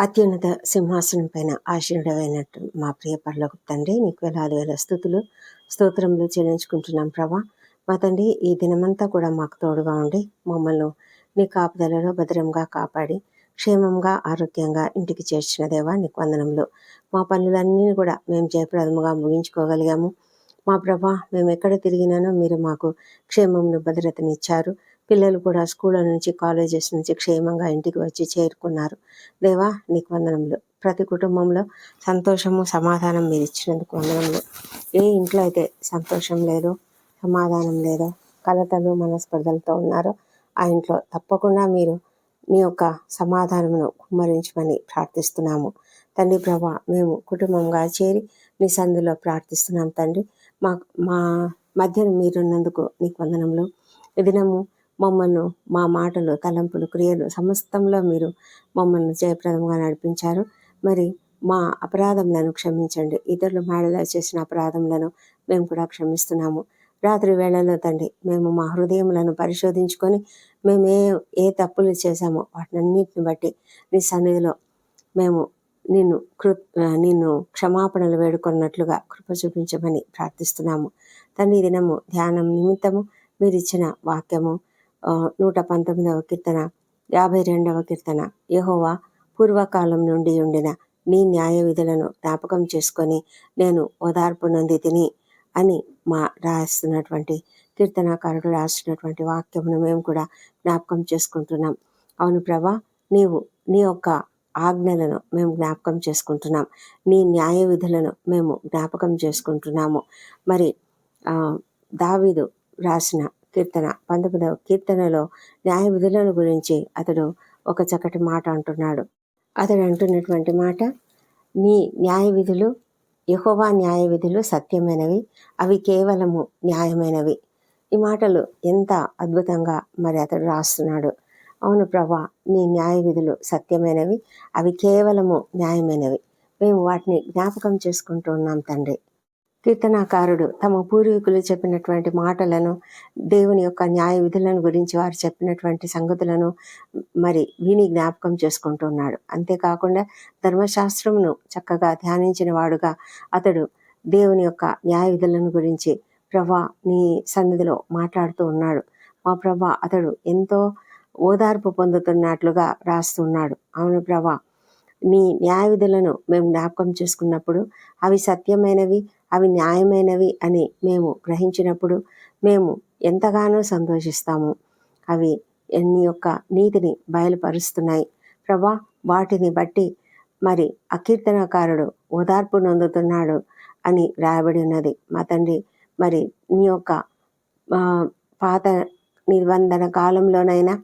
అత్యున్నత సింహాసనం పైన ఆశీనుడమైనట్టు మా ప్రియ పర్లోకి తండ్రి నీకు వేలాది వేల స్థుతులు స్తోత్రములు చెల్లించుకుంటున్నాం ప్రభా. మా తండ్రి ఈ దినమంతా కూడా మాకు తోడుగా ఉండి మమ్మల్ని నీ కాపుదలలో భద్రంగా కాపాడి క్షేమంగా ఆరోగ్యంగా ఇంటికి చేర్చిన దేవా నీకు వందనంలో మా పనులన్నీ కూడా మేము జయప్రదముగా ముగించుకోగలిగాము. మా ప్రభా మేము ఎక్కడ తిరిగినానో మీరు మాకు క్షేమంను భద్రతనిచ్చారు పిల్లలు కూడా స్కూళ్ళ నుంచి కాలేజెస్ నుంచి క్షేమంగా ఇంటికి వచ్చి చేరుకున్నారు. దేవా నీకు వందనములు. ప్రతి కుటుంబంలో సంతోషము సమాధానం మీరు ఇచ్చినందుకు వందనములు. ఏ ఇంట్లో అయితే సంతోషం లేదో సమాధానం లేదో కలతలు మనస్పర్ధలతో ఉన్నారో ఆ ఇంట్లో తప్పకుండా మీరు మీ యొక్క సమాధానమును కుమ్మరించమని ప్రార్థిస్తున్నాము. తండ్రి ప్రభా మేము కుటుంబంగా చేరి మీ సందులో ప్రార్థిస్తున్నాం తండ్రి. మా మా మధ్యన మీరున్నందుకు నీకు వందనములు. ఈ దినము మమ్మల్ని మా మాటలు తలంపులు క్రియలు సమస్తంలో మీరు మమ్మల్ని జయప్రదంగా నడిపించారు. మరి మా అపరాధములను క్షమించండి. ఇతరులు మేడలో చేసిన అపరాధములను మేము కూడా క్షమిస్తున్నాము. రాత్రి వేళలో తండ్రి మేము మా హృదయములను పరిశోధించుకొని మేము ఏ ఏ తప్పులు చేశామో వాటినన్నిటిని బట్టి నీ సన్నిధిలో మేము నిన్ను కృ నిన్ను క్షమాపణలు వేడుకున్నట్లుగా కృప చూపించమని ప్రార్థిస్తున్నాము. తండ్రి దినము ధ్యానం నిమిత్తము. మీరు ఇచ్చిన వాక్యము నూట పంతొమ్మిదవ కీర్తన యాభై రెండవ కీర్తన. యహోవా పూర్వకాలం నుండి ఉండిన నీ న్యాయ విధులను జ్ఞాపకం చేసుకొని నేను ఓదార్పు నొంది తిని అని మా రాస్తున్నటువంటి కీర్తనాకారుడు రాసినటువంటి వాక్యమును మేము కూడా జ్ఞాపకం చేసుకుంటున్నాం. అవును ప్రభా నీవు నీ యొక్క ఆజ్ఞలను మేము జ్ఞాపకం చేసుకుంటున్నాం. నీ న్యాయ విధులను మేము జ్ఞాపకం చేసుకుంటున్నాము. మరి దావీదు రాసిన కీర్తన పంతొమ్మిదవ కీర్తనలో న్యాయ విధులను గురించి అతడు ఒక చక్కటి మాట అంటున్నాడు. అతడు అంటున్నటువంటి మాట నీ న్యాయ విధులు యహోవా న్యాయ విధులు సత్యమైనవి అవి కేవలము న్యాయమైనవి. ఈ మాటలు ఎంత అద్భుతంగా మరి అతడు రాస్తున్నాడు. అవును ప్రభా నీ న్యాయ విధులు సత్యమైనవి అవి కేవలము న్యాయమైనవి. మేము వాటిని జ్ఞాపకం చేసుకుంటూ ఉన్నాం తండ్రి. కీర్తనాకారుడు తమ పూర్వీకులు చెప్పినటువంటి మాటలను దేవుని యొక్క న్యాయ విధులను గురించి వారు చెప్పినటువంటి సంగతులను మరి విని జ్ఞాపకం చేసుకుంటున్నాడు. అంతేకాకుండా ధర్మశాస్త్రమును చక్కగా ధ్యానించిన వాడుగా అతడు దేవుని యొక్క న్యాయ విధులను గురించి ప్రభా నీ సన్నిధిలో మాట్లాడుతూ ఉన్నాడు. మా ప్రభా అతడు ఎంతో ఓదార్పు పొందుతున్నట్లుగా రాస్తున్నాడు. అవును ప్రభా నీ న్యాయ విధులను మేము జ్ఞాపకం చేసుకున్నప్పుడు అవి సత్యమైనవి అవి న్యాయమైనవి అని మేము గ్రహించినప్పుడు మేము ఎంతగానో సంతోషిస్తాము. అవి నీ యొక్క నీతిని బయలుపరుస్తున్నాయి. ప్రభా వాటిని బట్టి మరి అకీర్తనకారుడు ఓదార్పు నొందుతున్నాడు అని రాయబడి ఉన్నది. మా తండ్రి మరి నీ యొక్క పాత నిబంధన కాలంలోనైనా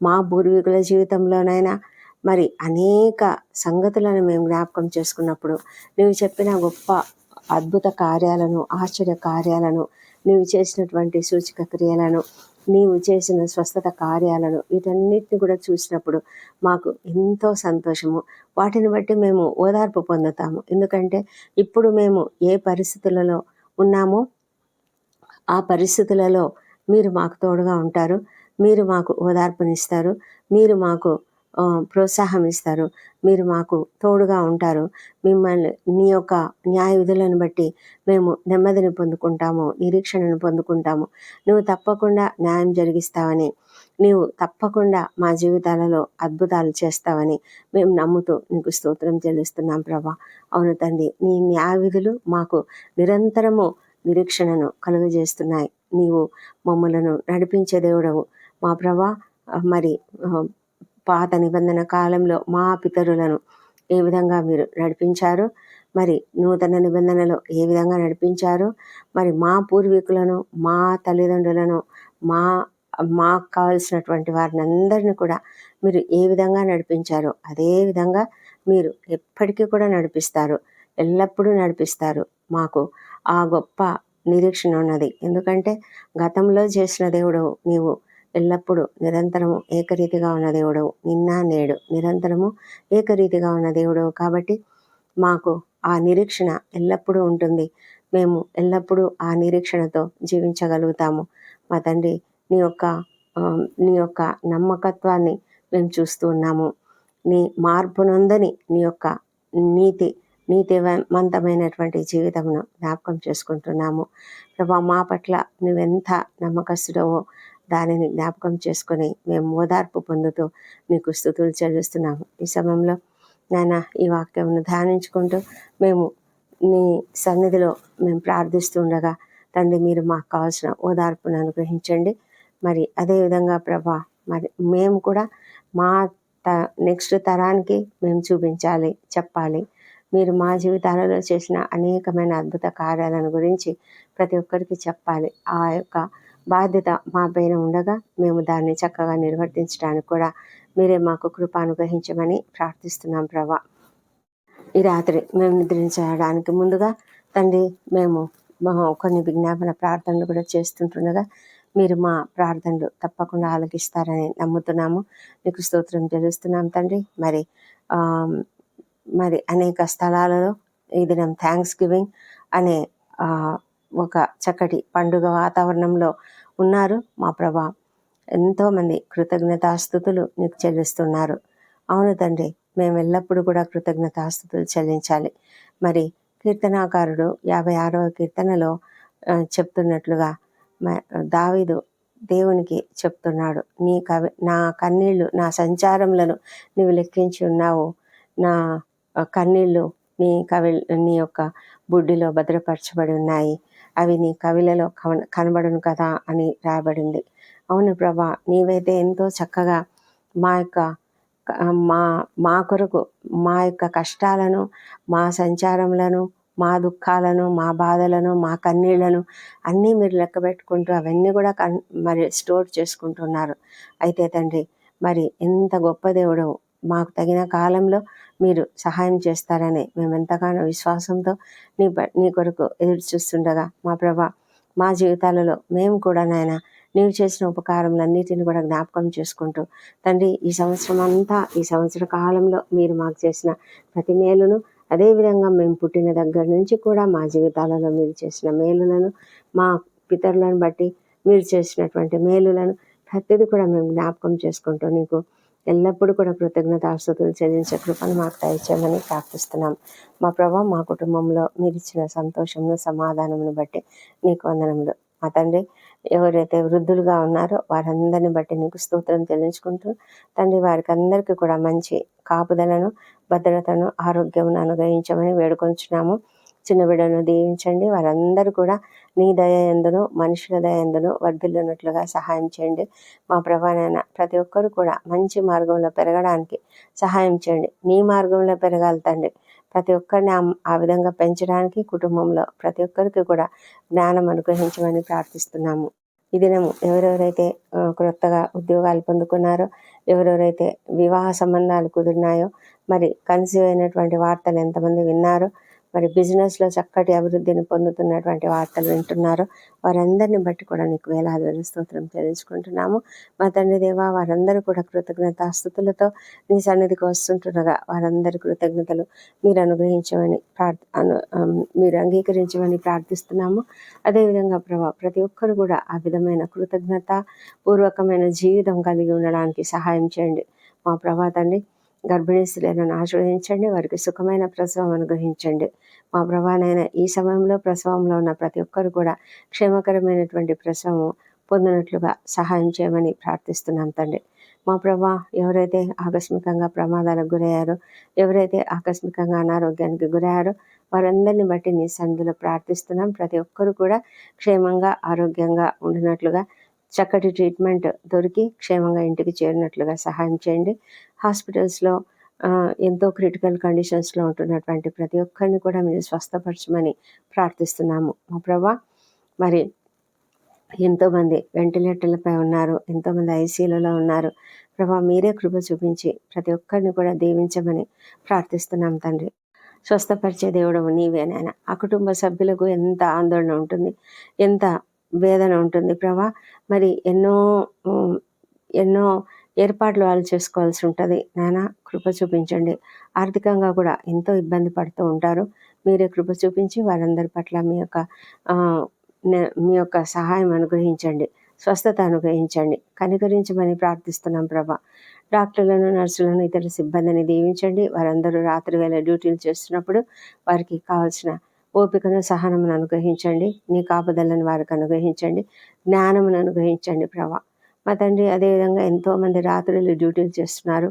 మా పూర్వీకుల జీవితంలోనైనా మరి అనేక సంగతులను మేము జ్ఞాపకం చేసుకున్నప్పుడు నువ్వు చెప్పిన గొప్ప అద్భుత కార్యాలను ఆశ్చర్య కార్యాలను నీవు చేసినటువంటి సూచక క్రియలను నీవు చేసిన స్వస్థత కార్యాలను వీటన్నిటిని కూడా చూసినప్పుడు మాకు ఎంతో సంతోషము. వాటిని బట్టి మేము ఓదార్పు పొందుతాము. ఎందుకంటే ఇప్పుడు మేము ఏ పరిస్థితులలో ఉన్నామో ఆ పరిస్థితులలో మీరు మాకు తోడుగా ఉంటారు. మీరు మాకు ఓదార్పునిస్తారు. మీరు మాకు ప్రోత్సాహం ఇస్తారు మీరు మాకు తోడుగా ఉంటారు. మిమ్మల్ని నీ యొక్క న్యాయ విధులను బట్టి మేము నెమ్మదిని పొందుకుంటాము నిరీక్షణను పొందుకుంటాము. నువ్వు తప్పకుండా న్యాయం జరిగిస్తావని నీవు తప్పకుండా మా జీవితాలలో అద్భుతాలు చేస్తావని మేము నమ్ముతూ నీకు స్తోత్రం చెల్లిస్తున్నాం ప్రభా. అవును తండ్రి నీ న్యాయ విధులు మాకు నిరంతరము నిరీక్షణను కలుగజేస్తున్నాయి. నీవు మమ్మలను నడిపించే దేవుడవు మా ప్రభా. మరి పాత నిబంధన కాలంలో మా పితరులను ఏ విధంగా మీరు నడిపించారు? మరి నూతన నిబంధనలో ఏ విధంగా నడిపించారు? మరి మా పూర్వీకులను మా తల్లిదండ్రులను మా మాకు కావలసినటువంటి వారిని అందరినీ కూడా మీరు ఏ విధంగా నడిపించారో అదే విధంగా మీరు ఎప్పటికీ కూడా నడిపిస్తారు. ఎల్లప్పుడూ నడిపిస్తారు. మాకు ఆ గొప్ప నిరీక్షణ ఉన్నది. ఎందుకంటే గతంలో చేసిన దేవుడు నీవు ఎల్లప్పుడూ నిరంతరము ఏకరీతిగా ఉన్న దేవుడవు. నిన్న నేడు నిరంతరము ఏకరీతిగా ఉన్న దేవుడవు. కాబట్టి మాకు ఆ నిరీక్షణ ఎల్లప్పుడూ ఉంటుంది. మేము ఎల్లప్పుడూ ఆ నిరీక్షణతో జీవించగలుగుతాము. మా తండ్రి నీ యొక్క నీ యొక్క నమ్మకత్వాన్ని మేము చూస్తూ ఉన్నాము. నీ మార్పునందని నీ యొక్క నీతి నీతివంతమైనటువంటి జీవితమును జ్ఞాపకం చేసుకుంటున్నాము. ప్రభా మా పట్ల నువ్వెంత నమ్మకస్తుడవో దానిని జ్ఞాపకం చేసుకొని మేము ఓదార్పు పొందుతూ నీకు స్థుతులు చెల్లిస్తున్నాము. ఈ సమయంలో నాయన ఈ వాక్యమును ధ్యానించుకుంటూ మేము నీ సన్నిధిలో మేము ప్రార్థిస్తుండగా తండ్రి మీరు మాకు కావాల్సిన ఓదార్పును అనుగ్రహించండి. మరి అదేవిధంగా ప్రభా మరి మేము కూడా మా త నెక్స్ట్ తరానికి మేము చూపించాలి చెప్పాలి. మీరు మా జీవితాలలో చేసిన అనేకమైన అద్భుత కార్యాలను గురించి ప్రతి ఒక్కరికి చెప్పాలి. ఆ యొక్క బాధ్యత మా పైన ఉండగా మేము దాన్ని చక్కగా నిర్వర్తించడానికి కూడా మీరే మాకు కృప అనుగ్రహించమని ప్రార్థిస్తున్నాం ప్రభా. ఈ రాత్రి మేము నిద్రించడానికి ముందుగా తండ్రి మేము కొన్ని విజ్ఞాపన ప్రార్థనలు కూడా చేస్తుంటుండగా మీరు మా ప్రార్థనలు తప్పకుండా ఆలకిస్తారని నమ్ముతున్నాము. మీకు స్తోత్రం తెలుస్తున్నాం తండ్రి. మరి మరి అనేక స్థలాలలో ఈ దినం థ్యాంక్స్ గివింగ్ అనే ఒక చక్కటి పండుగ వాతావరణంలో ఉన్నారు మా ప్రభా. ఎంతోమంది కృతజ్ఞతాస్థుతులు నీకు చెల్లిస్తున్నారు. అవును తండ్రి మేము ఎల్లప్పుడూ కూడా కృతజ్ఞతాస్థుతులు చెల్లించాలి. మరి కీర్తనాకారుడు యాభై ఆరవ కీర్తనలో చెప్తున్నట్లుగా దావిదు దేవునికి చెప్తున్నాడు నీ కవి నా కన్నీళ్ళు నా సంచారములను నీవు లెక్కించి ఉన్నావు. నా కన్నీళ్ళు నీ కవి నీ యొక్క బుడ్డిలో భద్రపరచబడి ఉన్నాయి. అవి నీ కవిలలో కనబడును కదా అని రాయబడింది అవును ప్రభా నీవైతే ఎంతో చక్కగా మా యొక్క మా మా కొరకు మా యొక్క కష్టాలను మా సంచారములను మా దుఃఖాలను మా బాధలను మా కన్నీళ్ళను అన్నీ మీరు లెక్క పెట్టుకుంటూ అవన్నీ కూడా కన్ మరి స్టోర్ చేసుకుంటున్నారు. అయితే తండ్రి మరి ఎంత గొప్ప దేవుడు మాకు తగిన కాలంలో మీరు సహాయం చేస్తారని మేము ఎంతగానో విశ్వాసంతో నీ నీ కొరకు ఎదురు చూస్తుండగా మా ప్రభా మా జీవితాలలో మేము కూడా నాయన నీవు చేసిన ఉపకారములన్నిటిని కూడా జ్ఞాపకం చేసుకుంటూ తండ్రి ఈ సంవత్సరం అంతా ఈ సంవత్సర కాలంలో మీరు మాకు చేసిన ప్రతి మేలును అదేవిధంగా మేము పుట్టిన దగ్గర నుంచి కూడా మా జీవితాలలో మీరు చేసిన మేలులను మా పితరులను బట్టి మీరు చేసినటువంటి మేలులను ప్రతిదీ కూడా మేము జ్ఞాపకం చేసుకుంటూ నీకు ఎల్లప్పుడూ కూడా కృతజ్ఞత చెల్లించే కృపను మాకు దయచేయమని ప్రార్థిస్తున్నాం. మా ప్రభావ మా కుటుంబంలో మీరు ఇచ్చిన సంతోషమును సమాధానమును బట్టి నీకు వందనములు. మా తండ్రి ఎవరైతే వృద్ధులుగా ఉన్నారో వారందరిని బట్టి నీకు స్తోత్రం చెల్లించుకుంటూ తండ్రి వారికి అందరికీ కూడా మంచి కాపుదలను భద్రతను ఆరోగ్యమును అనుగ్రహించమని వేడుకొంచున్నాము. చిన్న బిడ్డను దీవించండి. వారందరూ కూడా నీ దయ ఎందును మనుషుల దయ ఎందును వర్ధిల్లునట్లుగా సహాయం చేయండి. మా ప్రభానైనా ప్రతి ఒక్కరు కూడా మంచి మార్గంలో పెరగడానికి సహాయం చేయండి. నీ మార్గంలో పెరగాలి తండ్రి. ప్రతి ఒక్కరిని ఆ విధంగా పెంచడానికి కుటుంబంలో ప్రతి ఒక్కరికి కూడా జ్ఞానం అనుగ్రహించమని ప్రార్థిస్తున్నాము. ఈ దినము ఎవరెవరైతే క్రొత్తగా ఉద్యోగాలు పొందుకున్నారో ఎవరెవరైతే వివాహ సంబంధాలు కుదిరినాయో మరి కన్సీవ్ అయినటువంటి వార్తలు ఎంతమంది విన్నారో మరి బిజినెస్లో చక్కటి అభివృద్ధిని పొందుతున్నటువంటి వార్తలు వింటున్నారు. వారందరిని బట్టి కూడా నీకు వేలాది వేల స్తోత్రం తెలుసుకుంటున్నాము. మా తండ్రి దేవా వారందరూ కూడా కృతజ్ఞతాస్థుతులతో నీ సన్నిధికి వస్తుంటుండగా వారందరి కృతజ్ఞతలు మీరు అనుగ్రహించమని ప్రార్థ మీరు అంగీకరించమని ప్రార్థిస్తున్నాము. అదేవిధంగా ప్రభా ప్రతి ఒక్కరు కూడా ఆ విధమైన కృతజ్ఞత పూర్వకమైన జీవితం కలిగి ఉండడానికి సహాయం చేయండి. మా ప్రభా తండ్రి గర్భిణీ స్త్రీలను ఆశ్రయించండి వారికి సుఖమైన ప్రసవం అనుగ్రహించండి. మా ప్రభానైన ఈ సమయంలో ప్రసవంలో ఉన్న ప్రతి ఒక్కరు కూడా క్షేమకరమైనటువంటి ప్రసవం పొందినట్లుగా సహాయం చేయమని ప్రార్థిస్తున్నాం తండ్రి. మా ప్రభా ఎవరైతే ఆకస్మికంగా ప్రమాదాలకు గురయ్యారో ఎవరైతే ఆకస్మికంగా అనారోగ్యానికి గురయ్యారో వారందరిని బట్టి నీ సందులో ప్రార్థిస్తున్నాం. ప్రతి ఒక్కరు కూడా క్షేమంగా ఆరోగ్యంగా ఉండినట్లుగా చక్కటి ట్రీట్మెంట్ దొరికి క్షేమంగా ఇంటికి చేరినట్లుగా సహాయం చేయండి. హాస్పిటల్స్లో ఎంతో క్రిటికల్ కండిషన్స్లో ఉంటున్నటువంటి ప్రతి ఒక్కరిని కూడా మీరు స్వస్థపరచమని ప్రార్థిస్తున్నాము. మా ప్రభా మరి ఎంతోమంది వెంటిలేటర్లపై ఉన్నారు ఎంతోమంది ఐసీలలో ఉన్నారు. ప్రభా మీరే కృప చూపించి ప్రతి ఒక్కరిని కూడా దీవించమని ప్రార్థిస్తున్నాం తండ్రి. స్వస్థపరిచే దేవుడు నీవేనైనా ఆ కుటుంబ సభ్యులకు ఎంత ఆందోళన ఉంటుంది ఎంత వేదన ఉంటుంది. ప్రభా మరి ఎన్నో ఎన్నో ఏర్పాట్లు వాళ్ళు చేసుకోవాల్సి ఉంటుంది. నాయన కృప చూపించండి. ఆర్థికంగా కూడా ఎంతో ఇబ్బంది పడుతూ ఉంటారు. మీరే కృప చూపించి వారందరి పట్ల మీ యొక్క మీ యొక్క సహాయం అనుగ్రహించండి. స్వస్థత అనుగ్రహించండి. కనికరించమని ప్రార్థిస్తున్నాం ప్రభా. డాక్టర్లను నర్సులను ఇతర సిబ్బందిని దీవించండి. వారందరూ రాత్రి వేళ డ్యూటీలు చేస్తున్నప్పుడు వారికి కావాల్సిన ఓపికను సహనమును అనుగ్రహించండి. నీ కాపుదలను వారికి అనుగ్రహించండి. జ్ఞానమును అనుగ్రహించండి ప్రభా. మా తండ్రి అదేవిధంగా ఎంతోమంది రాత్రులు డ్యూటీలు చేస్తున్నారు.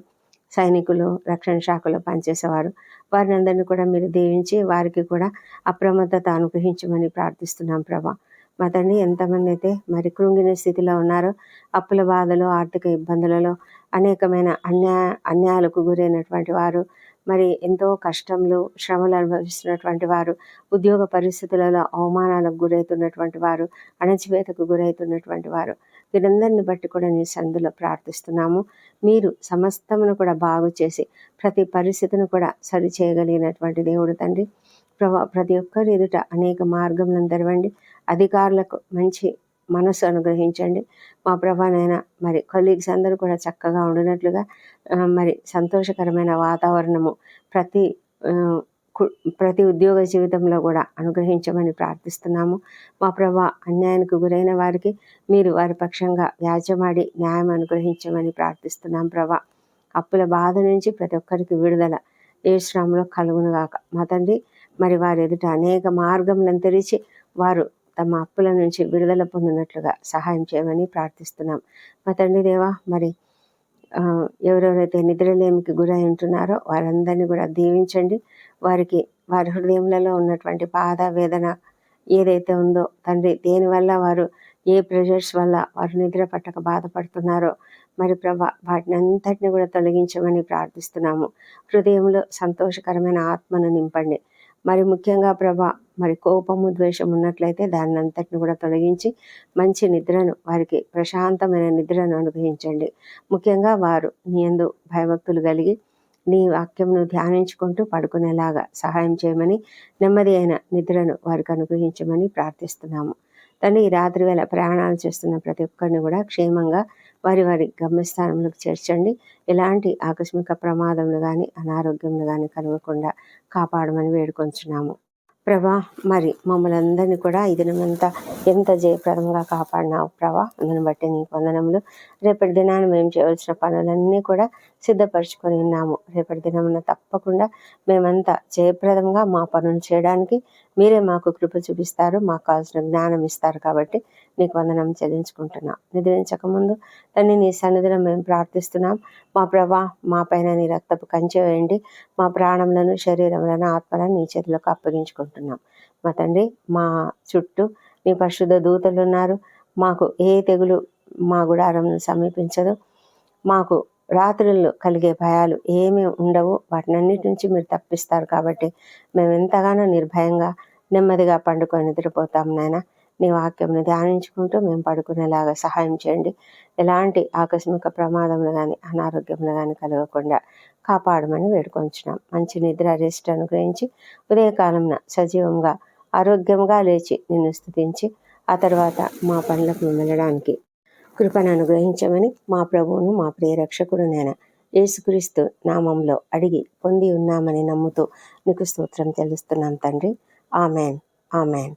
సైనికులు రక్షణ శాఖలో పనిచేసేవారు. వారిని అందరినీ కూడా మీరు దీవించి వారికి కూడా అప్రమత్తత అనుగ్రహించమని ప్రార్థిస్తున్నాం ప్రభా. మా తండ్రి ఎంతమంది అయితే మరి కృంగిన స్థితిలో ఉన్నారో అప్పుల బాధలు ఆర్థిక ఇబ్బందులలో అనేకమైన అన్యాయ అన్యాయాలకు గురైనటువంటి వారు మరి ఎంతో కష్టంలో శ్రమలు అనుభవిస్తున్నటువంటి వారు ఉద్యోగ పరిస్థితులలో అవమానాలకు గురవుతున్నటువంటి వారు అణచివేతకు గురవుతున్నటువంటి వారు వీరందరిని బట్టి కూడా నీ సందులో ప్రార్థిస్తున్నాము. మీరు సమస్తమును కూడా బాగు చేసి ప్రతి పరిస్థితిని కూడా సరి చేయగలిగినటువంటి దేవుడు తండ్రి. ప్రభా ప్రతి ఒక్కరి ఎదుట అనేక మార్గములను తెరవండి. అధికారులకు మంచి మనసు అనుగ్రహించండి. మా ప్రభానైనా మరి కొలీగ్స్ అందరూ కూడా చక్కగా ఉండినట్లుగా మరి సంతోషకరమైన వాతావరణము ప్రతి ప్రతి ఉద్యోగ జీవితంలో కూడా అనుగ్రహించమని ప్రార్థిస్తున్నాము. మా ప్రభా అన్యాయానికి గురైన వారికి మీరు వారి పక్షంగా వ్యాజ్యమాడి న్యాయం అనుగ్రహించమని ప్రార్థిస్తున్నాం ప్రభా. అప్పుల బాధ నుంచి ప్రతి ఒక్కరికి విడుదల. ఏ శ్రమలో కలుగునుగాక. మా తండ్రి మరి వారి ఎదుట అనేక మార్గములను తెరిచి వారు తమ అప్పుల నుంచి విడుదల పొందినట్లుగా సహాయం చేయమని ప్రార్థిస్తున్నాం. మా తండ్రి దేవా మరి ఎవరెవరైతే నిద్రలేమికి గురై ఉంటున్నారో వారందరినీ కూడా దీవించండి. వారికి వారి హృదయంలో ఉన్నటువంటి బాధ వేదన ఏదైతే ఉందో తండ్రి దేనివల్ల వారు ఏ ప్రెషర్స్ వల్ల వారు నిద్ర పట్టక బాధపడుతున్నారో మరి ప్రభా వాటిని అంతటిని కూడా తొలగించమని ప్రార్థిస్తున్నాము. హృదయంలో సంతోషకరమైన ఆత్మను నింపండి. మరి ముఖ్యంగా ప్రభా మరి కోపము ద్వేషం ఉన్నట్లయితే దాన్ని అంతటిని కూడా తొలగించి మంచి నిద్రను వారికి ప్రశాంతమైన నిద్రను అనుగ్రహించండి. ముఖ్యంగా వారు నీ ఎందు భయభక్తులు కలిగి నీ వాక్యంను ధ్యానించుకుంటూ పడుకునేలాగా సహాయం చేయమని నెమ్మది అయిన నిద్రను వారికి అనుగ్రహించమని ప్రార్థిస్తున్నాము. తను ఈ రాత్రి వేళ ప్రయాణాలు చేస్తున్న ప్రతి ఒక్కరిని కూడా క్షేమంగా వారి వారి గమ్యస్థానంలోకి చేర్చండి. ఎలాంటి ఆకస్మిక ప్రమాదములు కానీ అనారోగ్యములు కానీ కలగకుండా కాపాడమని వేడుకొంచున్నాము. ప్రభా మరి మమ్మల్ని అందరినీ కూడా ఈ దినమంతా ఎంత జయప్రదంగా కాపాడినావు ప్రభా అందుని బట్టి నీకు వందనములు. రేపటి దినాన్ని మేము చేయవలసిన పనులన్నీ కూడా సిద్ధపరచుకొని ఉన్నాము. రేపటి దినమున తప్పకుండా మేమంతా జయప్రదంగా మా పనులు చేయడానికి మీరే మాకు కృప చూపిస్తారు మాకు కావాల్సిన జ్ఞానం ఇస్తారు కాబట్టి నీకు వందనం చెల్లించుకుంటున్నాం. నిద్రించకముందు తండ్రి నీ సన్నిధిలో మేము ప్రార్థిస్తున్నాం. మా ప్రభా మా పైన నీ రక్తపు కంచె వేయండి. మా ప్రాణములను శరీరములను ఆత్మలను నీ చేతులకు అప్పగించుకుంటున్నాం. మా తండ్రి మా చుట్టూ నీ పరిశుద్ధ దూతలు ఉన్నారు. మాకు ఏ తెగులు మా గుడారం సమీపించదు. మాకు రాత్రుల్లో కలిగే భయాలు ఏమీ ఉండవు. వాటినన్నిటి నుంచి మీరు తప్పిస్తారు కాబట్టి మేము ఎంతగానో నిర్భయంగా నెమ్మదిగా పండుకొని నిద్రపోతాం నాయన. నీ వాక్యంను ధ్యానించుకుంటూ మేము పడుకునేలాగా సహాయం చేయండి. ఎలాంటి ఆకస్మిక ప్రమాదములు కానీ అనారోగ్యములు కానీ కలగకుండా కాపాడమని వేడుకొంచున్నాం. మంచి నిద్ర రెస్ట్ అనుగ్రహించి ఉదయకాలంన సజీవంగా ఆరోగ్యంగా లేచి నిన్ను స్థుతించి ఆ తర్వాత మా పనులకు వెళ్ళడానికి కృపను అనుగ్రహించమని మా ప్రభువును మా ప్రియ రక్షకుడు నేను యేసుక్రీస్తు నామంలో అడిగి పొంది ఉన్నామని నమ్ముతూ నీకు స్తోత్రం తెలుస్తున్నాం తండ్రి. ఆమెన్. ఆమెన్.